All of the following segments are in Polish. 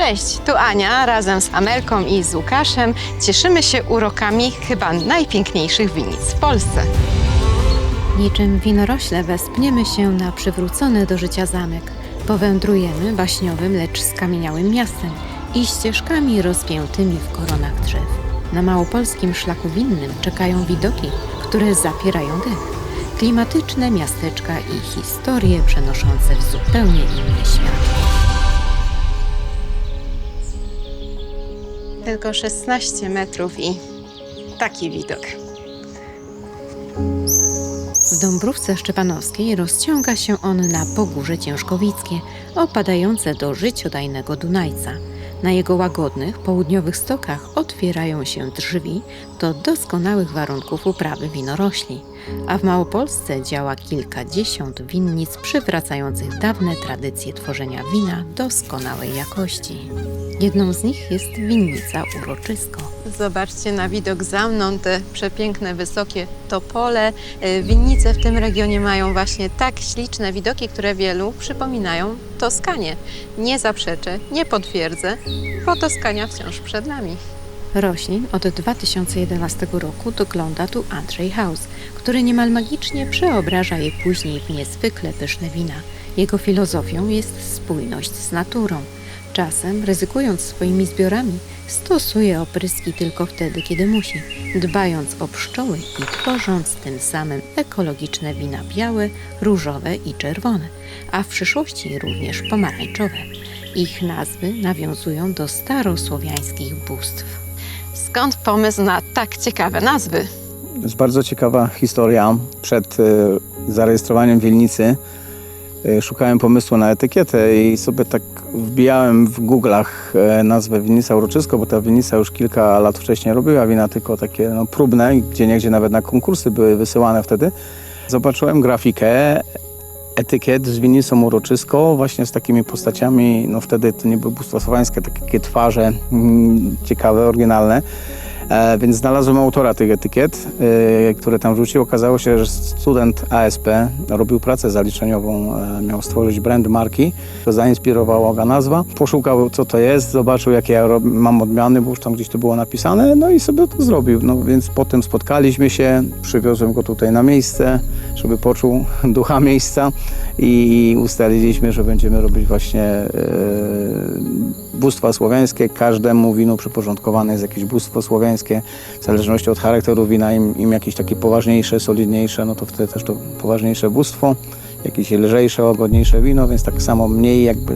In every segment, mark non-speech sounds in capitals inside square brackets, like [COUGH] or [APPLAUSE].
Cześć, tu Ania razem z Amelką i z Łukaszem cieszymy się urokami chyba najpiękniejszych winnic w Polsce. Niczym winorośle wespniemy się na przywrócony do życia zamek. Powędrujemy baśniowym, lecz skamieniałym miastem i ścieżkami rozpiętymi w koronach drzew. Na małopolskim szlaku winnym czekają widoki, które zapierają dech. Klimatyczne miasteczka i historie przenoszące w zupełnie inny świat. Tylko 16 metrów i taki widok. W Dąbrówce Szczepanowskiej rozciąga się on na Pogórze Ciężkowickie, opadające do życiodajnego Dunajca. Na jego łagodnych, południowych stokach otwierają się drzwi do doskonałych warunków uprawy winorośli, a w Małopolsce działa kilkadziesiąt winnic przywracających dawne tradycje tworzenia wina doskonałej jakości. Jedną z nich jest winnica Uroczysko. Zobaczcie na widok za mną te przepiękne, wysokie topole. Y, Winnice w tym regionie mają właśnie tak śliczne widoki, które wielu przypominają Toskanię. Nie zaprzeczę, nie potwierdzę, bo Toskania wciąż przed nami. Roślin od 2011 roku dogląda tu Andrzej Haus, który niemal magicznie przeobraża je później w niezwykle pyszne wina. Jego filozofią jest spójność z naturą. Czasem, ryzykując swoimi zbiorami, stosuje opryski tylko wtedy, kiedy musi, dbając o pszczoły i tworząc tym samym ekologiczne wina białe, różowe i czerwone, a w przyszłości również pomarańczowe. Ich nazwy nawiązują do starosłowiańskich bóstw. Skąd pomysł na tak ciekawe nazwy? To jest bardzo ciekawa historia. Przed e, zarejestrowaniem Wielnicy e, szukałem pomysłu na etykietę i sobie tak wbijałem w Google'ach e, nazwę Winnica Uroczysko, bo ta winnica już kilka lat wcześniej robiła wina tylko takie no, próbne, gdzie niegdzie nawet na konkursy były wysyłane wtedy. Zobaczyłem grafikę etykiet z winnicą Uroczysko, właśnie z takimi postaciami, no wtedy to nie były bóstwa takie twarze mm, ciekawe, oryginalne. E, więc znalazłem autora tych etykiet, e, które tam wrzucił. Okazało się, że student ASP robił pracę zaliczeniową, e, miał stworzyć brand marki. Zainspirowała go nazwa. Poszukał, co to jest, zobaczył, jakie ja mam odmiany, bo już tam gdzieś to było napisane, no i sobie to zrobił. No więc potem spotkaliśmy się, przywiozłem go tutaj na miejsce, żeby poczuł [LAUGHS] ducha miejsca i ustaliliśmy, że będziemy robić właśnie bóstwa słowiańskie. Każdemu winu przyporządkowane jest jakieś bóstwo słowiańskie. W zależności od charakteru wina, im, im jakieś takie poważniejsze, solidniejsze, no to wtedy też to poważniejsze bóstwo, jakieś lżejsze, łagodniejsze wino, więc tak samo mniej jakby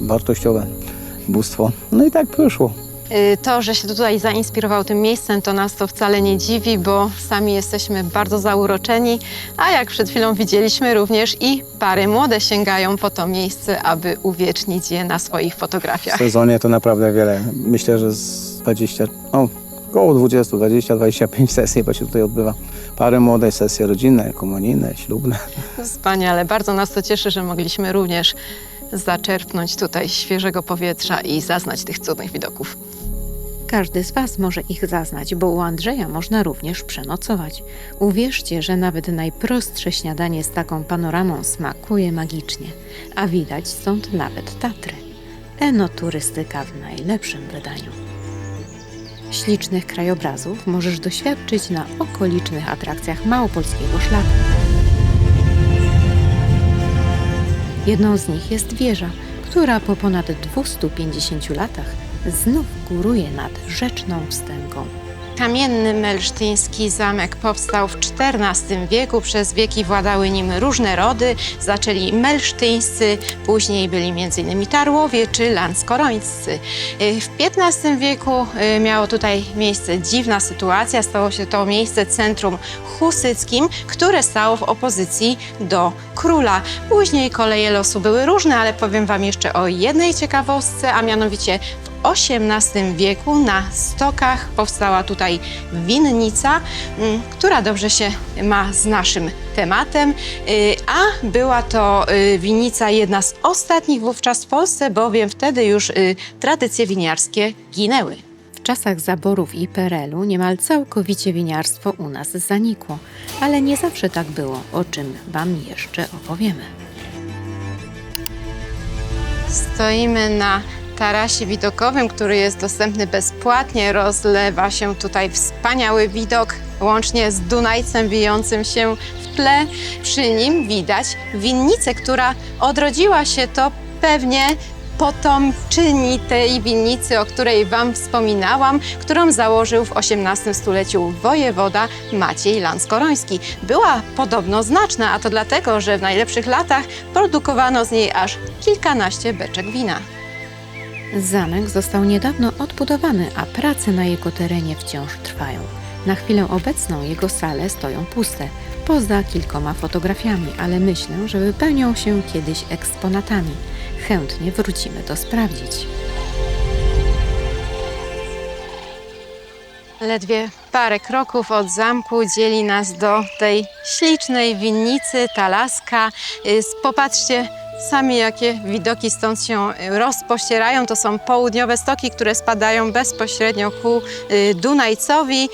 wartościowe bóstwo. No i tak wyszło. Y, To, że się tutaj zainspirował tym miejscem, to nas to wcale nie dziwi, bo sami jesteśmy bardzo zauroczeni, a jak przed chwilą widzieliśmy, również i pary młode sięgają po to miejsce, aby uwiecznić je na swoich W fotografiach. sezonie to naprawdę wiele. Myślę, że z 20, no około 20, 20, 25 sesji chyba się tutaj odbywa. Pary młode, sesje rodzinne, komunijne, ślubne. Wspaniale, bardzo nas to cieszy, że mogliśmy również zaczerpnąć tutaj świeżego powietrza i zaznać tych cudnych widoków. Każdy z Was może ich zaznać, bo u Andrzeja można również przenocować. Uwierzcie, że nawet najprostsze śniadanie z taką panoramą smakuje magicznie, a widać stąd nawet Tatry. Enoturystyka w najlepszym wydaniu. Ślicznych krajobrazów możesz doświadczyć na okolicznych atrakcjach Małopolskiego Szlaku. Jedną z nich jest wieża, która po ponad 250 latach znów góruje nad rzeczną wstęgą. Kamienny melsztyński zamek powstał w XIV wieku. Przez wieki władały nim różne rody. Zaczęli melsztyńscy, później byli m.in. Tarłowie czy Lanskorońscy. Y, W XV wieku y, miało tutaj miejsce dziwna sytuacja. Stało się to miejsce centrum husyckim, które stało w opozycji do króla. Później koleje losu były różne, ale powiem Wam jeszcze o jednej ciekawostce, a mianowicie XVIII wieku na stokach powstała tutaj winnica, mm, która dobrze się ma z naszym tematem, y, a była to y, winnica jedna z ostatnich wówczas w Polsce, bowiem wtedy już y, tradycje winiarskie ginęły. W czasach zaborów i PRL-u niemal całkowicie winiarstwo u nas zanikło, ale nie zawsze tak było, o czym Wam jeszcze opowiemy. Stoimy na tarasie widokowym, który jest dostępny bezpłatnie, rozlewa się tutaj wspaniały widok, łącznie z Dunajcem wijącym się w tle. Przy nim widać winnicę, która odrodziła się to pewnie potomczyni tej winnicy, o której Wam wspominałam, którą założył w XVIII stuleciu wojewoda Maciej Lanskoroński. Była podobno znaczna, a to dlatego, że w najlepszych latach produkowano z niej aż kilkanaście beczek wina. Zamek został niedawno odbudowany, a prace na jego terenie wciąż trwają. Na chwilę obecną jego sale stoją puste, poza kilkoma fotografiami, ale myślę, że wypełnią się kiedyś eksponatami. Chętnie wrócimy to sprawdzić. Ledwie parę kroków od zamku dzieli nas do tej ślicznej winnicy Talaska. Y, Popatrzcie sami, jakie widoki stąd się y, rozpościerają. To są południowe stoki, które spadają bezpośrednio ku y, Dunajcowi.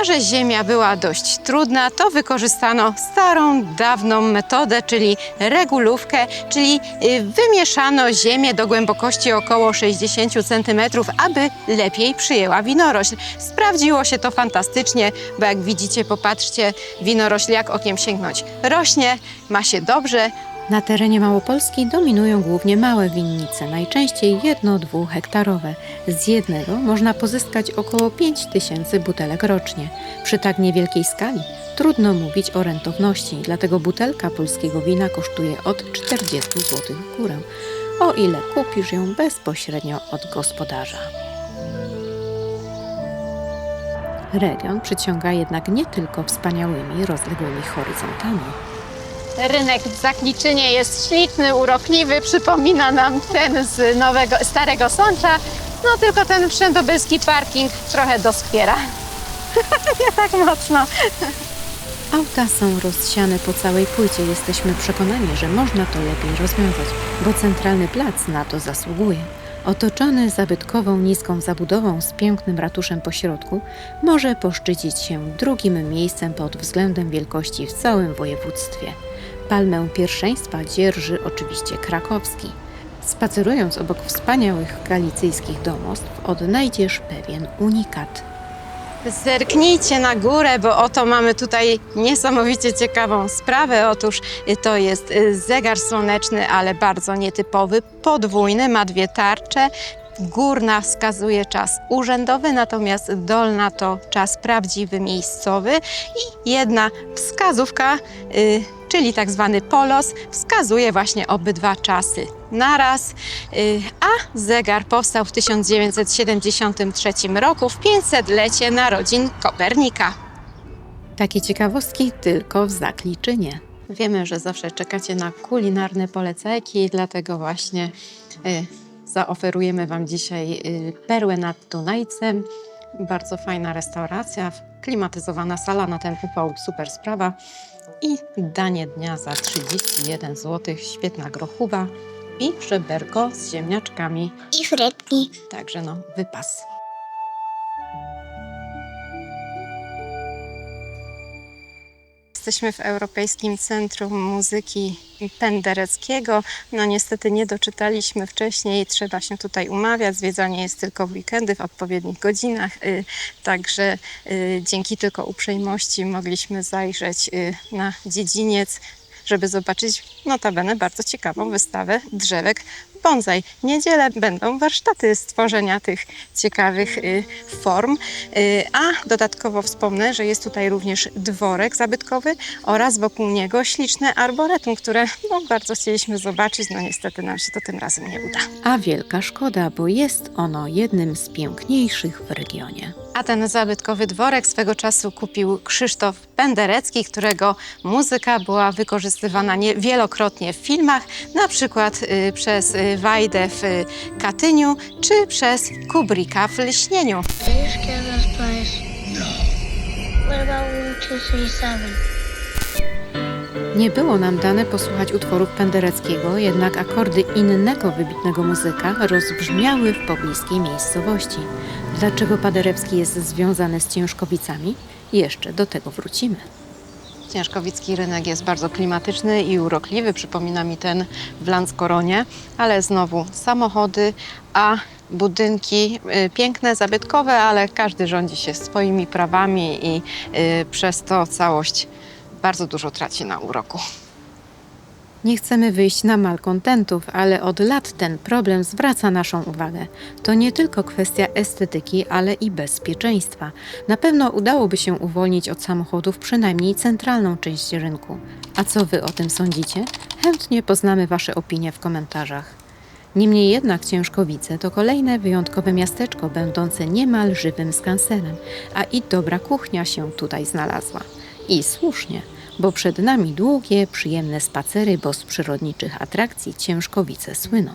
A że ziemia była dość trudna, to wykorzystano starą, dawną metodę, czyli regulówkę, czyli y, wymieszano ziemię do głębokości około 60 cm, aby lepiej przyjęła winorośl. Sprawdziło się to fantastycznie, bo jak widzicie, popatrzcie, winorośl jak okiem sięgnąć rośnie, ma się dobrze, Na terenie Małopolski dominują głównie małe winnice, najczęściej jedno-dwuhektarowe. Z jednego można pozyskać około 5 tysięcy butelek rocznie. Przy tak niewielkiej skali trudno mówić o rentowności, dlatego butelka polskiego wina kosztuje od 40 zł w górę, o ile kupisz ją bezpośrednio od gospodarza. Region przyciąga jednak nie tylko wspaniałymi, rozległymi horyzontami. Rynek w Zakliczynie jest śliczny, urokliwy, przypomina nam ten z nowego, Starego Sącza, no tylko ten wszędobylski parking trochę doskwiera. [LAUGHS] Nie tak mocno. Auta są rozsiane po całej płycie. Jesteśmy przekonani, że można to lepiej rozwiązać, bo centralny plac na to zasługuje. Otoczony zabytkową niską zabudową z pięknym ratuszem po środku, może poszczycić się drugim miejscem pod względem wielkości w całym województwie. Palmę pierwszeństwa dzierży oczywiście krakowski. Spacerując obok wspaniałych galicyjskich domostw, odnajdziesz pewien unikat. Zerknijcie na górę, bo oto mamy tutaj niesamowicie ciekawą sprawę. Otóż to jest y, zegar słoneczny, ale bardzo nietypowy, podwójny, ma dwie tarcze. Górna wskazuje czas urzędowy, natomiast dolna to czas prawdziwy, miejscowy. I jedna wskazówka, y, czyli tak zwany polos, wskazuje właśnie obydwa czasy naraz. Y, a zegar powstał w 1973 roku w 500-lecie narodzin Kopernika. Takie ciekawostki tylko w Zakliczynie. Wiemy, że zawsze czekacie na kulinarne polecajki, dlatego właśnie y, zaoferujemy Wam dzisiaj y, perłę nad Dunajcem. Bardzo fajna restauracja, klimatyzowana sala na ten upał, super sprawa. I danie dnia za 31 zł, świetna grochuwa i żeberko z ziemniaczkami. I frytki. Także no, wypas. Jesteśmy w Europejskim Centrum Muzyki Pendereckiego. No niestety nie doczytaliśmy wcześniej, trzeba się tutaj umawiać. Zwiedzanie jest tylko w weekendy w odpowiednich godzinach. y, Także y, dzięki tylko uprzejmości mogliśmy zajrzeć y, na dziedziniec, żeby zobaczyć notabene bardzo ciekawą wystawę drzewek bonsai. W niedzielę będą warsztaty stworzenia tych ciekawych y, form. Y, a dodatkowo wspomnę, że jest tutaj również dworek zabytkowy oraz wokół niego śliczne arboretum, które no, bardzo chcieliśmy zobaczyć. No niestety nam się to tym razem nie uda. A wielka szkoda, bo jest ono jednym z piękniejszych w regionie. A ten zabytkowy dworek swego czasu kupił Krzysztof Penderecki, którego muzyka była wykorzystywana nie, wielokrotnie w filmach, na przykład y, przez y, Wajdę w y, Katyniu, czy przez Kubricka w Lśnieniu. No. What about room 237? Nie było nam dane posłuchać utworów Pendereckiego, jednak akordy innego wybitnego muzyka rozbrzmiały w pobliskiej miejscowości. Dlaczego Paderewski jest związany z Ciężkowicami? Jeszcze do tego wrócimy. Ciężkowicki rynek jest bardzo klimatyczny i urokliwy, przypomina mi ten w Lanskoronie, ale znowu samochody, a budynki y, piękne, zabytkowe, ale każdy rządzi się swoimi prawami i y, przez to całość bardzo dużo traci na uroku. Nie chcemy wyjść na malkontentów, ale od lat ten problem zwraca naszą uwagę. To nie tylko kwestia estetyki, ale i bezpieczeństwa. Na pewno udałoby się uwolnić od samochodów przynajmniej centralną część rynku. A co wy o tym sądzicie? Chętnie poznamy wasze opinie w komentarzach. Niemniej jednak Ciężkowice to kolejne wyjątkowe miasteczko, będące niemal żywym skansenem, a i dobra kuchnia się tutaj znalazła. I słusznie, bo przed nami długie, przyjemne spacery, bo z przyrodniczych atrakcji Ciężkowice słyną.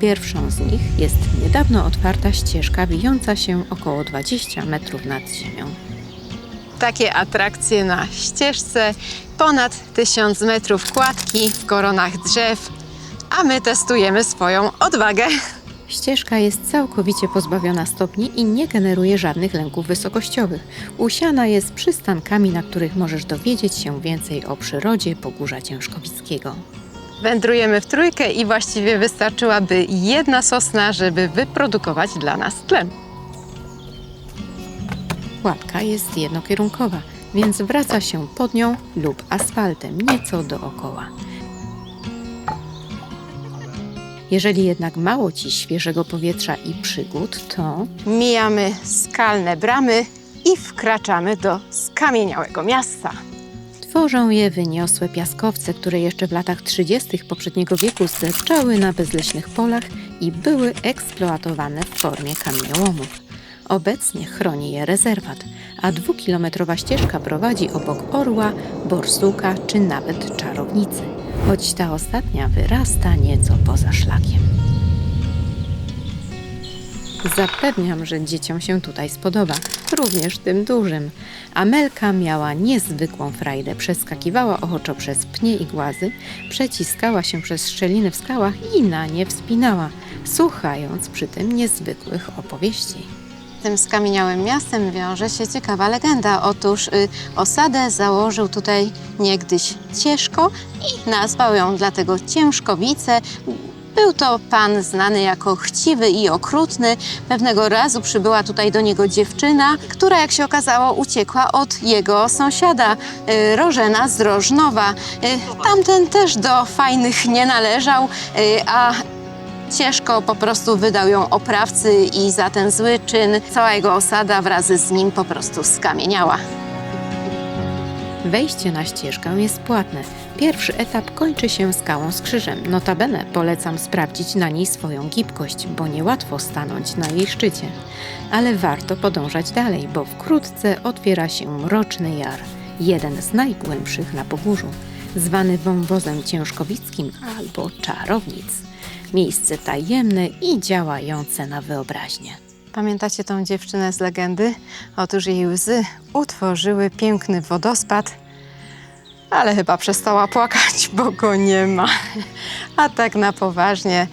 Pierwszą z nich jest niedawno otwarta ścieżka wijąca się około 20 metrów nad ziemią. Takie atrakcje na ścieżce, ponad 1000 metrów kładki w koronach drzew, a my testujemy swoją odwagę. Ścieżka jest całkowicie pozbawiona stopni i nie generuje żadnych lęków wysokościowych. Usiana jest przystankami, na których możesz dowiedzieć się więcej o przyrodzie Pogórza Ciężkowickiego. Wędrujemy w trójkę i właściwie wystarczyłaby jedna sosna, żeby wyprodukować dla nas tlen. Kładka jest jednokierunkowa, więc wraca się pod nią lub asfaltem nieco dookoła. Jeżeli jednak mało Ci świeżego powietrza i przygód, to Mijamy skalne bramy i wkraczamy do skamieniałego miasta. tworzą je wyniosłe piaskowce, które jeszcze w latach 30. poprzedniego wieku sterczały na bezleśnych polach i były eksploatowane w formie kamieniołomów. Obecnie chroni je rezerwat, a dwukilometrowa ścieżka prowadzi obok orła, borsuka czy nawet czarownicy, choć ta ostatnia wyrasta nieco poza szlakiem. Zapewniam, że dzieciom się tutaj spodoba, również tym dużym. Amelka miała niezwykłą frajdę, przeskakiwała ochoczo przez pnie i głazy, przeciskała się przez szczeliny w skałach i na nie wspinała, słuchając przy tym niezwykłych opowieści. Tym skamieniałym miastem wiąże się ciekawa legenda. Otóż y, osadę założył tutaj niegdyś Cieszko i nazwał ją dlatego Ciężkowice. Był to pan znany jako chciwy i okrutny. Pewnego razu przybyła tutaj do niego dziewczyna, która jak się okazało uciekła od jego sąsiada, y, Rożena z Rożnowa. Y, tamten też do fajnych nie należał, y, a Ciężko po prostu wydał ją oprawcy i za ten zły czyn cała jego osada wraz z nim po prostu skamieniała. Wejście na ścieżkę jest płatne. Pierwszy etap kończy się skałą z krzyżem. Notabene polecam sprawdzić na niej swoją gibkość, bo niełatwo stanąć na jej szczycie. Ale warto podążać dalej, bo wkrótce otwiera się Mroczny Jar, jeden z najgłębszych na Pogórzu, zwany wąwozem ciężkowickim albo czarownic. Miejsce tajemne i działające na wyobraźnię. Pamiętacie tą dziewczynę z legendy? Otóż jej łzy utworzyły piękny wodospad, ale chyba przestała płakać, [LAUGHS] bo go nie ma. A tak na poważnie,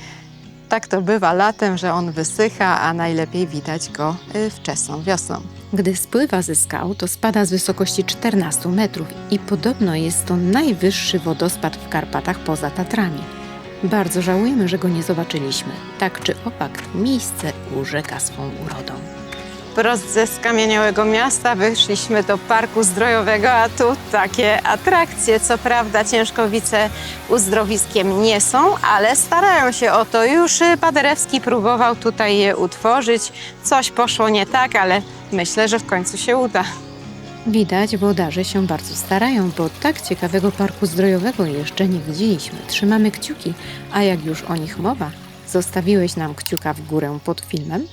tak to bywa latem, że on wysycha, a najlepiej widać go y, wczesną wiosną. Gdy spływa ze skał, to spada z wysokości 14 metrów i podobno jest to najwyższy wodospad w Karpatach poza Tatrami. Bardzo żałujemy, że go nie zobaczyliśmy. Tak czy owak, miejsce urzeka swą urodą. Prost ze skamieniałego miasta wyszliśmy do parku zdrojowego, a tu takie atrakcje. Co prawda ciężkowice uzdrowiskiem nie są, ale starają się o to. Już Paderewski próbował tutaj je utworzyć. Coś poszło nie tak, ale myślę, że w końcu się uda. Widać, włodarze się bardzo starają, bo tak ciekawego parku zdrojowego jeszcze nie widzieliśmy. Trzymamy kciuki, a jak już o nich mowa, zostawiłeś nam kciuka w górę pod filmem?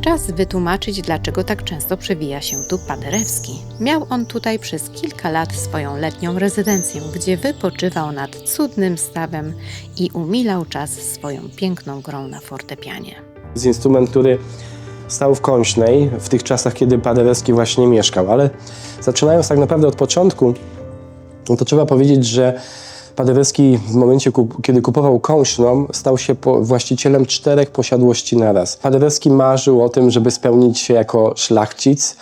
Czas wytłumaczyć, dlaczego tak często przewija się tu Paderewski. Miał on tutaj przez kilka lat swoją letnią rezydencję, gdzie wypoczywał nad cudnym stawem i umilał czas swoją piękną grą na fortepianie. z instrument, który stał w Kąśnej w tych czasach, kiedy Paderewski właśnie mieszkał. Ale zaczynając tak naprawdę od początku, to trzeba powiedzieć, że Paderewski w momencie, kiedy kupował Kąśną, stał się właścicielem czterech posiadłości naraz. Paderewski marzył o tym, żeby spełnić się jako szlachcic,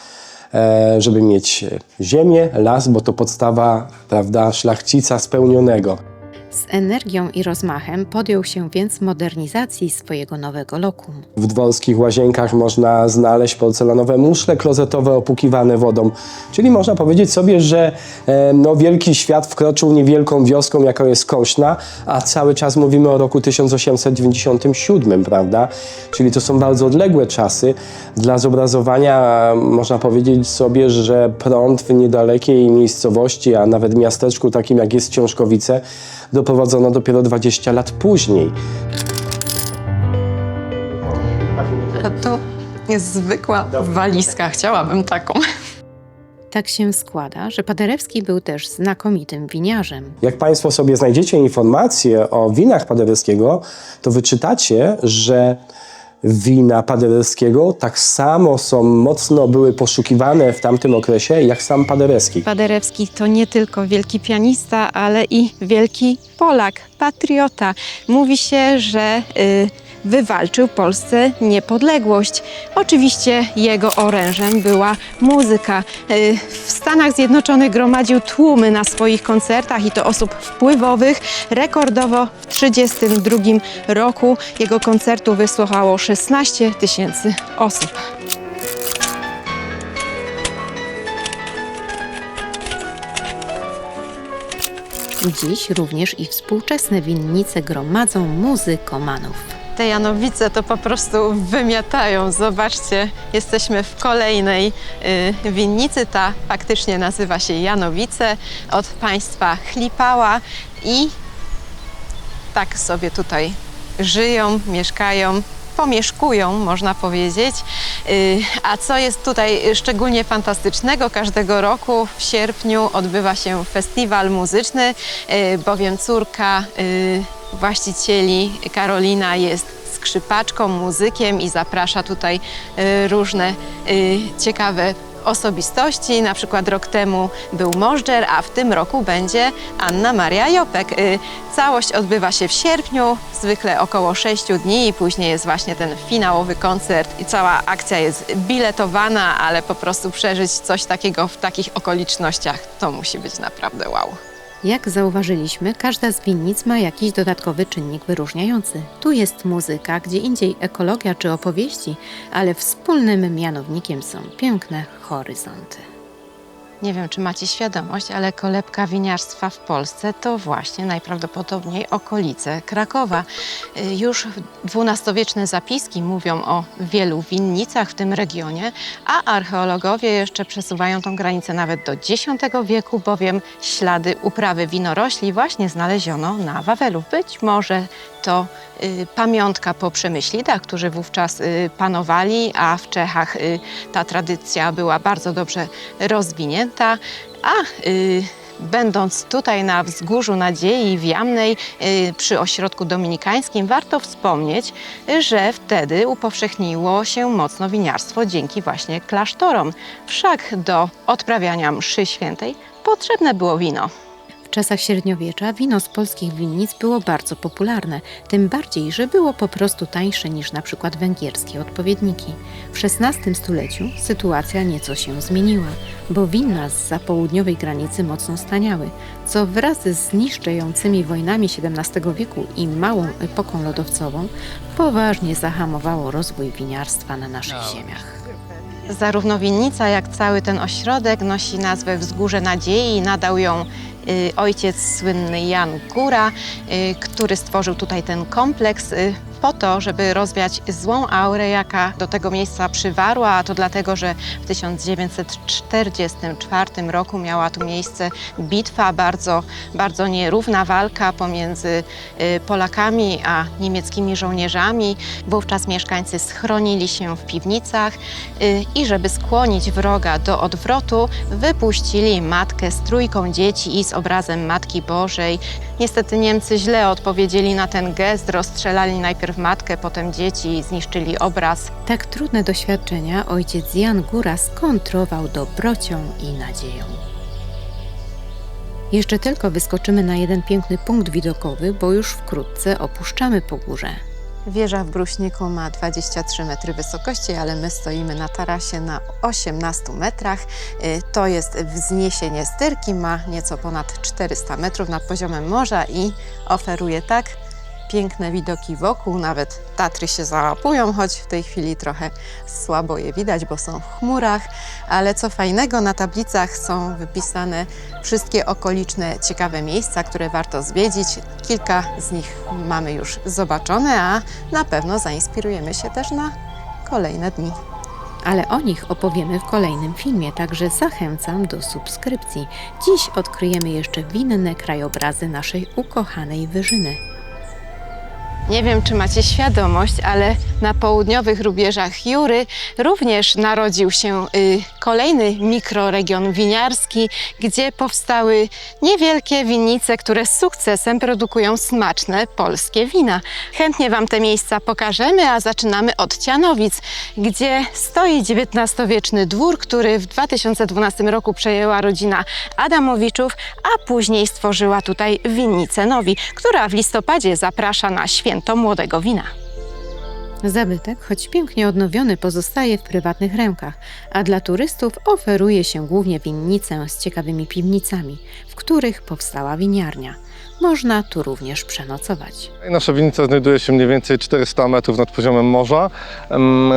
e, żeby mieć ziemię, las, bo to podstawa, prawda, szlachcica spełnionego. Z energią i rozmachem podjął się więc modernizacji swojego nowego lokum. W dworskich łazienkach można znaleźć porcelanowe muszle klozetowe opłukiwane wodą. Czyli można powiedzieć sobie, że e, no, wielki świat wkroczył niewielką wioską, jaką jest Kośna, a cały czas mówimy o roku 1897, prawda? Czyli to są bardzo odległe czasy. Dla zobrazowania można powiedzieć sobie, że prąd w niedalekiej miejscowości, a nawet miasteczku takim jak jest Książkowice, doprowadzono dopiero 20 lat później. To jest zwykła walizka, chciałabym taką. Tak się składa, że Paderewski był też znakomitym winiarzem. Jak Państwo sobie znajdziecie informacje o winach Paderewskiego, to wyczytacie, że wina Paderewskiego tak samo są mocno były poszukiwane w tamtym okresie, jak sam Paderewski. Paderewski to nie tylko wielki pianista, ale i wielki Polak, patriota. Mówi się, że y, wywalczył Polsce niepodległość. Oczywiście jego orężem była muzyka. Y, w Stanach Zjednoczonych gromadził tłumy na swoich koncertach i to osób wpływowych. Rekordowo w 1932 roku jego koncertu wysłuchało 16 tysięcy osób. Dziś również i współczesne winnice gromadzą muzykomanów. Te Janowice to po prostu wymiatają. Zobaczcie, jesteśmy w kolejnej y, winnicy. Ta faktycznie nazywa się Janowice. Od państwa Chlipała i tak sobie tutaj żyją, mieszkają. Pomieszkują, można powiedzieć. Y, A co jest tutaj szczególnie fantastycznego? Każdego roku w sierpniu odbywa się festiwal muzyczny, y, bowiem córka y, właścicieli Karolina jest skrzypaczką, muzykiem i zaprasza tutaj y, różne y, ciekawe osobistości. Na przykład rok temu był Możdżer, a w tym roku będzie Anna Maria Jopek. Y, Całość odbywa się w sierpniu, zwykle około 6 dni i później jest właśnie ten finałowy koncert i cała akcja jest biletowana, ale po prostu przeżyć coś takiego w takich okolicznościach to musi być naprawdę wow. Jak zauważyliśmy, każda z winnic ma jakiś dodatkowy czynnik wyróżniający. Tu jest muzyka, gdzie indziej ekologia czy opowieści, ale wspólnym mianownikiem są piękne horyzonty. Nie wiem, czy macie świadomość, ale kolebka winiarstwa w Polsce to właśnie najprawdopodobniej okolice Krakowa. Y, Już XII-wieczne zapiski mówią o wielu winnicach w tym regionie, a archeologowie jeszcze przesuwają tą granicę nawet do X wieku, bowiem ślady uprawy winorośli właśnie znaleziono na Wawelu. Być może to y, pamiątka po Przemyślidach, którzy wówczas y, panowali, a w Czechach y, ta tradycja była bardzo dobrze rozwinięta, a y, Będąc tutaj na wzgórzu Nadziei w Jamnej y, przy ośrodku dominikańskim, warto wspomnieć, że wtedy upowszechniło się mocno winiarstwo dzięki właśnie klasztorom. Wszak do odprawiania mszy świętej potrzebne było wino. W czasach średniowiecza wino z polskich winnic było bardzo popularne, tym bardziej, że było po prostu tańsze niż na przykład węgierskie odpowiedniki. W XVI stuleciu sytuacja nieco się zmieniła, bo winna z południowej granicy mocno staniały, co wraz z niszczącymi wojnami XVII wieku i małą epoką lodowcową poważnie zahamowało rozwój winiarstwa na naszych ziemiach. Zarówno winnica, jak cały ten ośrodek nosi nazwę Wzgórze Nadziei. Nadał ją ojciec słynny Jan Góra, y, który stworzył tutaj ten kompleks y, po to, żeby rozwiać złą aurę, jaka do tego miejsca przywarła, a to dlatego, że w 1944 roku miała tu miejsce bitwa, bardzo, bardzo nierówna walka pomiędzy y, Polakami a niemieckimi żołnierzami. Wówczas mieszkańcy schronili się w piwnicach y, i żeby skłonić wroga do odwrotu, wypuścili matkę z trójką dzieci i z obrazem Matki Bożej. Niestety Niemcy źle odpowiedzieli na ten gest, rozstrzelali najpierw matkę, potem dzieci i zniszczyli obraz. Tak trudne doświadczenia ojciec Jan Góra skontrował dobrocią i nadzieją. Jeszcze tylko wyskoczymy na jeden piękny punkt widokowy, bo już wkrótce opuszczamy Pogórze. Wieża w Bruśniku ma 23 metry wysokości, ale my stoimy na tarasie na 18 metrach. Y, To jest wzniesienie styrki, ma nieco ponad 400 metrów nad poziomem morza i oferuje tak piękne widoki wokół. Nawet Tatry się załapują, choć w tej chwili trochę słabo je widać, bo są w chmurach. Ale co fajnego, na tablicach są wypisane wszystkie okoliczne ciekawe miejsca, które warto zwiedzić. Kilka z nich mamy już zobaczone, a na pewno zainspirujemy się też na kolejne dni. Ale o nich opowiemy w kolejnym filmie, także zachęcam do subskrypcji. Dziś odkryjemy jeszcze winne krajobrazy naszej ukochanej Wyżyny. Nie wiem, czy macie świadomość, ale na południowych rubieżach Jury również narodził się y, kolejny mikroregion winiarski, gdzie powstały niewielkie winnice, które z sukcesem produkują smaczne polskie wina. Chętnie Wam te miejsca pokażemy, a zaczynamy od Cianowic, gdzie stoi XIX-wieczny dwór, który w 2012 roku przejęła rodzina Adamowiczów, a później stworzyła tutaj winnicę Nowi, która w listopadzie zaprasza na święto młodego wina. Zabytek, choć pięknie odnowiony, pozostaje w prywatnych rękach, a dla turystów oferuje się głównie winnicę z ciekawymi piwnicami, w których powstała winiarnia. Można tu również przenocować. Nasza winnica znajduje się mniej więcej 400 metrów nad poziomem morza.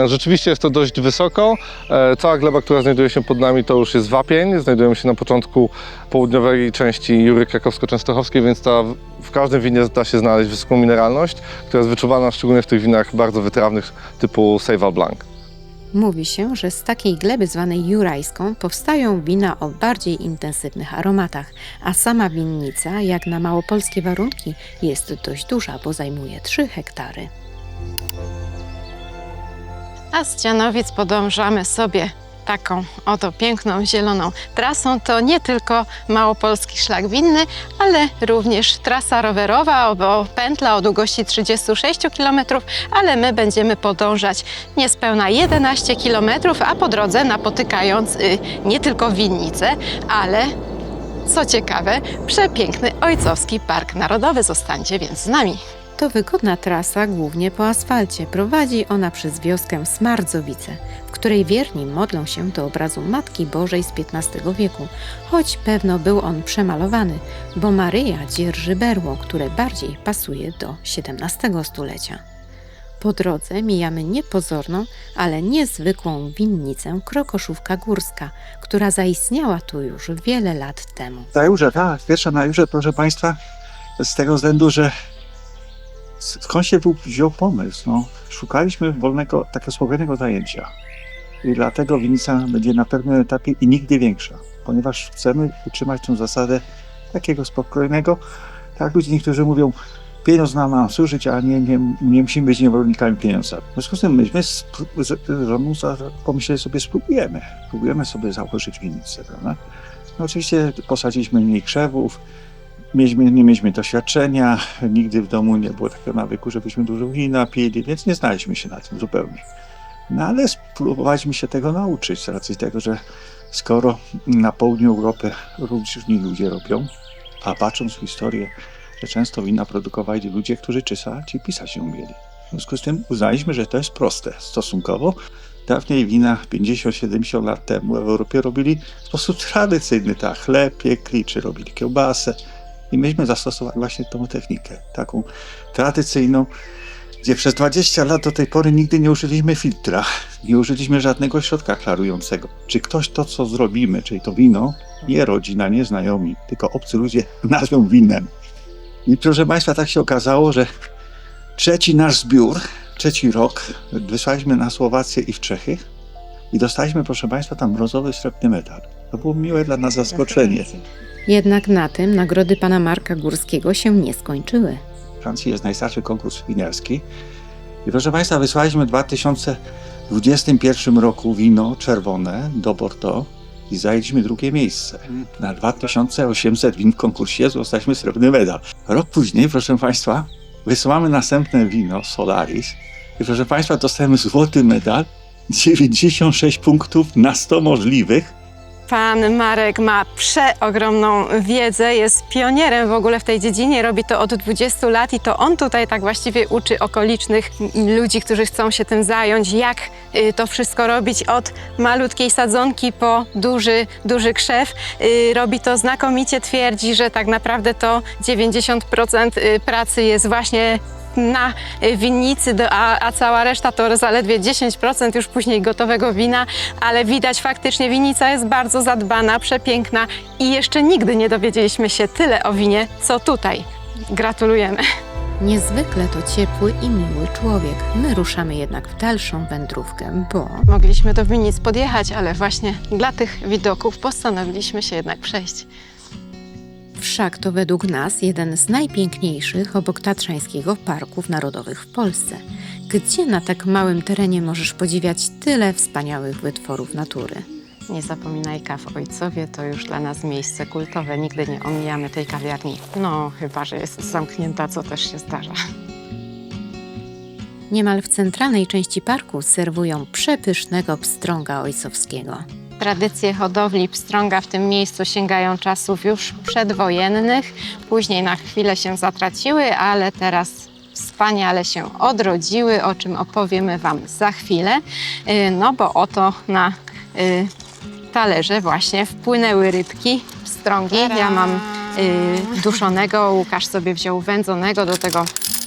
Rzeczywiście jest to dość wysoko. E, Cała gleba, która znajduje się pod nami, to już jest wapień. Znajdujemy się na początku południowej części Jury Krakowsko-Częstochowskiej, więc ta w każdym winie da się znaleźć wysoką mineralność, która jest wyczuwana szczególnie w tych winach bardzo wytrawnych typu Seyval Blanc. Mówi się, że z takiej gleby zwanej jurajską powstają wina o bardziej intensywnych aromatach, a sama winnica, jak na małopolskie warunki, jest dość duża, bo zajmuje 3 hektary. A z Cianowic podążamy sobie taką oto piękną zieloną trasą. To nie tylko małopolski szlak winny, ale również trasa rowerowa, bo pętla o długości 36 km, ale my będziemy podążać niespełna 11 km, a po drodze napotykając y, nie tylko winnice, ale co ciekawe, przepiękny Ojcowski Park Narodowy. Zostańcie więc z nami. To wygodna trasa, głównie po asfalcie. Prowadzi ona przez wioskę Smardzowice, w której wierni modlą się do obrazu Matki Bożej z XV wieku, choć pewno był on przemalowany, bo Maryja dzierży berło, które bardziej pasuje do XVII stulecia. Po drodze mijamy niepozorną, ale niezwykłą winnicę Krokoszówka Górska, która zaistniała tu już wiele lat temu. Na Jurze, tak, pierwsza na Jurze, proszę Państwa, z tego względu, że skąd się wziął pomysł? No, szukaliśmy wolnego, takiego spokojnego zajęcia. I dlatego winnica będzie na pewnym etapie i nigdy większa, ponieważ chcemy utrzymać tę zasadę takiego spokojnego. Tak, ludzie niektórzy mówią, pieniądz nam ma służyć, a nie, nie, nie musimy być niewolnikami pieniądza. W związku z tym myśmy z, pomyśleli sobie, spróbujemy. Spróbujemy sobie założyć winnicę, prawda? No oczywiście posadziliśmy mniej krzewów, mieliśmy, nie mieliśmy doświadczenia, nigdy w domu nie było takiego nawyku, żebyśmy dużo wina pili, więc nie znaliśmy się na tym zupełnie. No ale spróbowaliśmy się tego nauczyć z racji tego, że skoro na południu Europy różni ludzie robią, a patrząc w historię, że często wina produkowali ludzie, którzy czytać i pisać nie umieli. W związku z tym uznaliśmy, że to jest proste stosunkowo. Dawniej wina 50-70 lat temu w Europie robili w sposób tradycyjny, tak, chleb piekli, czy robili kiełbasę. I myśmy zastosowali właśnie tą technikę, taką tradycyjną, gdzie przez 20 lat do tej pory nigdy nie użyliśmy filtra, nie użyliśmy żadnego środka klarującego. Czy ktoś to, co zrobimy, czyli to wino, nie rodzina, nie znajomi, tylko obcy ludzie [LAUGHS] nazwą winem. I proszę Państwa, tak się okazało, że trzeci nasz zbiór, trzeci rok, wysłaliśmy na Słowację i w Czechy i dostaliśmy, proszę Państwa, tam brązowy, srebrny medal. To było miłe dla nas zaskoczenie. Jednak na tym nagrody pana Marka Górskiego się nie skończyły. Francji jest najstarszy konkurs winiarski. I proszę Państwa, wysłaliśmy w 2021 roku wino czerwone do Bordeaux i zajęliśmy drugie miejsce. Na 2800 win w konkursie dostaliśmy srebrny medal. Rok później, proszę Państwa, wysyłamy następne wino Solaris i proszę Państwa, dostajemy złoty medal, 96 punktów na 100 możliwych Pan Marek ma przeogromną wiedzę, jest pionierem w ogóle w tej dziedzinie, robi to od 20 lat i to on tutaj tak właściwie uczy okolicznych ludzi, którzy chcą się tym zająć, jak y, to wszystko robić od malutkiej sadzonki po duży, duży krzew. Y, Robi to znakomicie, twierdzi, że tak naprawdę to 90% y, pracy jest właśnie na winnicy, a, a cała reszta to zaledwie 10% już później gotowego wina, ale widać faktycznie winnica jest bardzo zadbana, przepiękna i jeszcze nigdy nie dowiedzieliśmy się tyle o winie, co tutaj. Gratulujemy. Niezwykle to ciepły i miły człowiek. My ruszamy jednak w dalszą wędrówkę, bo Mogliśmy do winnic podjechać, ale właśnie dla tych widoków postanowiliśmy się jednak przejść. Wszak to według nas jeden z najpiękniejszych obok Tatrzańskiego Parków Narodowych w Polsce. Gdzie na tak małym terenie możesz podziwiać tyle wspaniałych wytworów natury? Nie zapominaj kaw ojcowie, to już dla nas miejsce kultowe. Nigdy nie omijamy tej kawiarni. No, chyba, że jest zamknięta, co też się zdarza. Niemal w centralnej części parku serwują przepysznego pstrąga ojcowskiego. Tradycje hodowli pstrąga w tym miejscu sięgają czasów już przedwojennych. Później na chwilę się zatraciły, ale teraz wspaniale się odrodziły, o czym opowiemy Wam za chwilę. Yy, No bo oto na yy, talerze właśnie wpłynęły rybki, pstrągi. Ja mam yy, duszonego, Łukasz sobie wziął wędzonego, do tego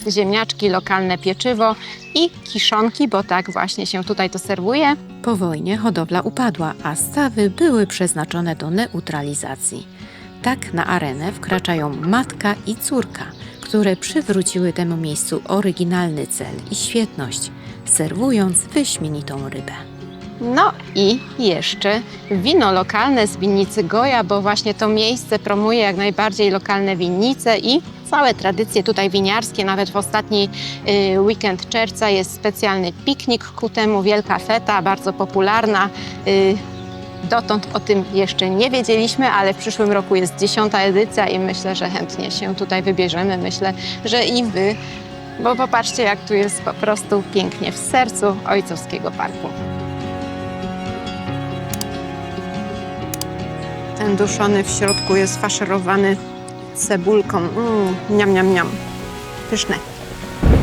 ziemniaczki, lokalne pieczywo i kiszonki, bo tak właśnie się tutaj to serwuje. Po wojnie hodowla upadła, a stawy były przeznaczone do neutralizacji. Tak na arenę wkraczają matka i córka, które przywróciły temu miejscu oryginalny cel i świetność, serwując wyśmienitą rybę. No i jeszcze wino lokalne z winnicy Goja, bo właśnie to miejsce promuje jak najbardziej lokalne winnice i całe tradycje tutaj winiarskie. Nawet w ostatni y, weekend czerwca jest specjalny piknik ku temu, wielka feta, bardzo popularna. Y, dotąd o tym jeszcze nie wiedzieliśmy, ale w przyszłym roku jest dziesiąta edycja i myślę, że chętnie się tutaj wybierzemy. Myślę, że i wy, bo popatrzcie jak tu jest po prostu pięknie w sercu ojcowskiego parku. Ten duszony w środku jest faszerowany cebulką. Mm, niam, niam, niam. Pyszne.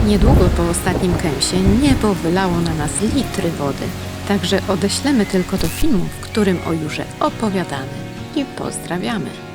Niedługo po ostatnim kęsie niebo wylało na nas litry wody. Także odeślemy tylko do filmu, w którym o Jurze opowiadamy i pozdrawiamy.